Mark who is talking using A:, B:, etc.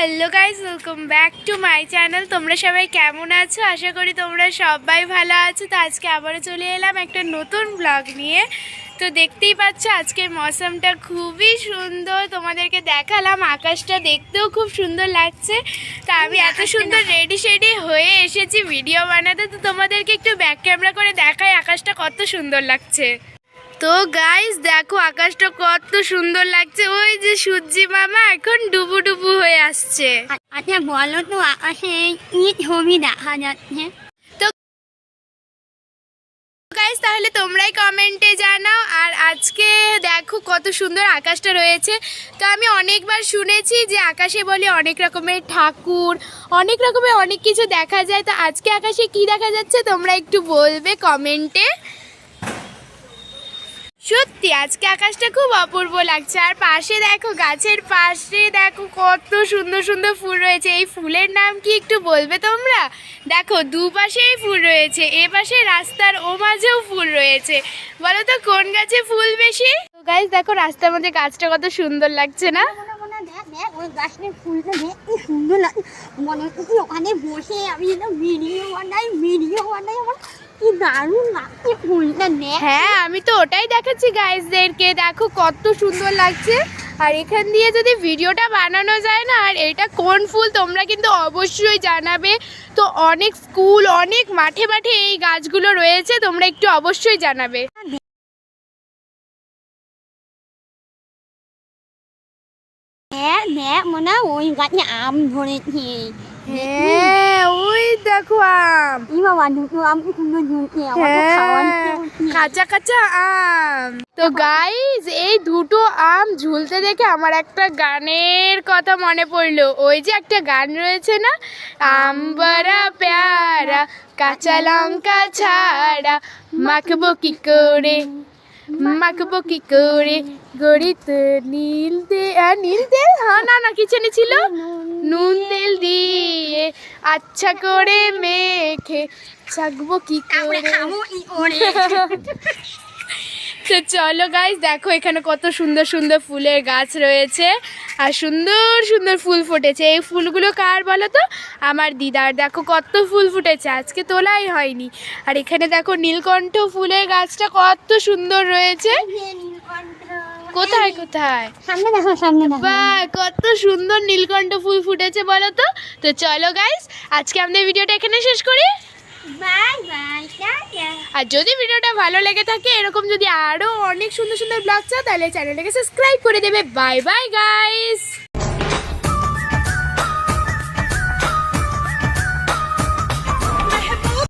A: Hello guys welcome back to my channel তোমরা সবাই কেমন আছো? আশা করি তোমরা সবাই ভালো আছো। তো আজকে আবারও চলে এলাম একটা নতুন ব্লগ নিয়ে। তো দেখতেই পাচ্ছ আজকের মৌসুমটা খুবই সুন্দর। তোমাদেরকে দেখালাম আকাশটা দেখতেও খুব সুন্দর লাগছে। তা আমি এত সুন্দর রেডি শেডি হয়ে এসেছি ভিডিও বানাতে। তো তোমাদেরকে একটু ব্যাক ক্যামেরা করে দেখাই আকাশটা কত সুন্দর লাগছে। তো গাইস দেখো আকাশটা কত সুন্দর লাগছে। ওই যে সূর্যি মামা এখন ডুবু ডুবু হয়ে আসছে।
B: আচ্ছা বলো তো আকাশে কি ছবি দেখা যাচ্ছে?
A: গাইস তাহলে তোমরাই কমেন্টে জানাও। আর আজকে দেখো কত সুন্দর আকাশটা রয়েছে। তো আমি অনেকবার শুনেছি যে আকাশে বলে অনেক রকমের ঠাকুর অনেক রকমের অনেক কিছু দেখা যায়। তো আজকে আকাশে কি দেখা যাচ্ছে তোমরা একটু বলবে কমেন্টে সত্যি, আজকে আকাশটা খুব অপূর্ব লাগছে। আর পাশে দেখো, গাছের পাশে দেখো, কত সুন্দর সুন্দর ফুল রয়েছে। এই ফুলের নাম কি একটু বলবে তোমরা? দেখো, দুপাশেই ফুল রয়েছে এ পাশে রাস্তার ও মাঝেও ফুল রয়েছে। বলো তো, কোন গাছে ফুল বেশি? গাছ দেখো, রাস্তার মধ্যে গাছটা কত সুন্দর লাগছে না?
B: ওই গাছের ফুলটা দেখ কি সুন্দর লাগে মনে হচ্ছে ওখানে বসে আমি যেন ভিডিও বানাই ভিডিও বানাই কি দারুণ লাগছে ফুলটা
A: হ্যাঁ আমি তো ওটাই দেখাচ্ছি গাইজদেরকে দেখো কত সুন্দর লাগছে। আর এখান দিয়ে যদি ভিডিওটা বানানো যায় না আর এটা কোন ফুল তোমরা কিন্তু অবশ্যই জানাবে। তো অনেক স্কুল অনেক মাঠে মাঠে এই গাছগুলো রয়েছে তোমরা একটু অবশ্যই জানাবে।
B: দেখ দেখ মনে হয় ওই গাছে আম ধরেছে।
A: হ্যাঁ। ওই দেখো আম।
B: এই বাবা আম সুন্দর ঝুলছে।
A: কাঁচা কাঁচা আম। তো গাইজ এই দুটো আম ঝুলতে দেখে আমার একটা গানের কথা মনে পড়ল। ওই যে একটা গান রয়েছে না? আম বড়া প্যারা কাঁচা লঙ্কা ছাড়া মাখবো কি করে? মাখবো কি করে গড়িতে নীল দে আর নীল তেল হ্যাঁ না না কিচেনে ছিল? নুন তেল দিয়ে আচ্ছা করে মেখে ছাকবো কি করে? তো চলো গাইস দেখো এখানে কত সুন্দর সুন্দর ফুলের গাছ রয়েছে। আর সুন্দর সুন্দর ফুল ফুটেছে। এই ফুলগুলো কার বলো তো? আমার দিদার। দেখো কত ফুল ফুটেছে। আজকে তোলাই হয়নি। আর এখানে দেখো নীলকণ্ঠ ফুলের গাছটা কত সুন্দর রয়েছে। কোথায় কোথায়?
B: সামনে দেখো সামনে দেখো।
A: বা কত সুন্দর নীলকণ্ঠ ফুল ফুটেছে বলো তো? তো চলো গাইস আজকে আমাদের ভিডিওটা এখানে শেষ করি। আর যদি ভিডিওটা ভালো লেগে থাকে, এরকম যদি আরও অনেক সুন্দর সুন্দর ব্লগ চাও, তাহলে চ্যানেলটাকে সাবস্ক্রাইব করে দেবে। Bye bye guys